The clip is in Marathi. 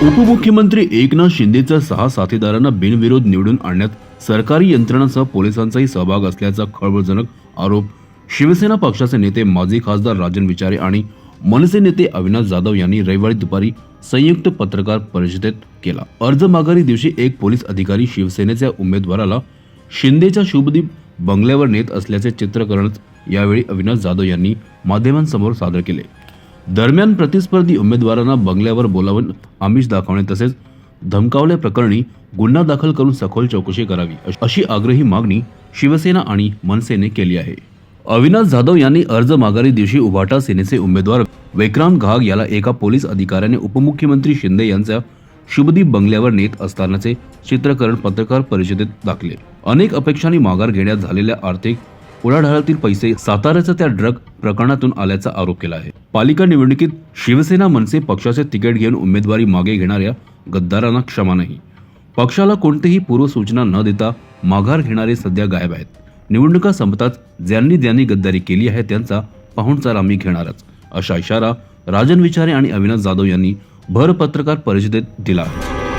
उपमुख्यमंत्री एकनाथ शिंदेच्या सहा साथीदारांना बिनविरोध निवडून आणण्यात सरकारी यंत्रणांसह पोलिसांचाही सहभाग असल्याचा खळबळजनक आरोप शिवसेना पक्षाचे नेते माजी खासदार राजन विचारे आणि मनसे नेते अविनाश जाधव यांनी रविवारी दुपारी संयुक्त पत्रकार परिषदेत केला. अर्ज माघारी दिवशी एक पोलीस अधिकारी शिवसेनेच्या उमेदवाराला शिंदेच्या शुभदीप बंगल्यावर नेत असल्याचे चित्रकरणच यावेळी अविनाश जाधव यांनी माध्यमांसमोर सादर केले. दरम्यान प्रतिस्पर्धी उमेदवारांना बंगल्यावर बोलावून आमिष दाखवणे तसेच धमकावल्याप्रकरणी गुन्हा दाखल करून सखोल चौकशी करावी अशी आग्रही मागणी शिवसेना आणि मनसेने केली आहे. अविनाश जाधव यांनी अर्ज माघारी दिवशी उभाटा सेनेचे उमेदवार विक्रांत घाग याला एका पोलीस अधिकाऱ्याने उपमुख्यमंत्री शिंदे यांच्या शुभदीप बंगल्यावर नेत असतानाचे चित्रकरण पत्रकार परिषदेत दाखले. अनेक अपेक्षांनी माघार घेण्यात झालेल्या आर्थिक उलाढालातील पैसे साताऱ्याच्या त्या ड्रग प्रकरणातून आल्याचा आरोप केला आहे. पालिका निवडणुकीत शिवसेना मनसे पक्षाचे तिकीट घेऊन उमेदवारी मागे घेणाऱ्या गद्दारांना क्षमा नाही. पक्षाला कोणतीही पूर्वसूचना न देता माघार घेणारे सध्या गायब आहेत. निवडणुका संपताच ज्यांनी ज्यांनी गद्दारी केली आहे त्यांचा पाहुणचार आम्ही घेणारच असा इशारा राजन विचारे आणि अविनाश जाधव यांनी भर पत्रकार परिषदेत दिला आहे.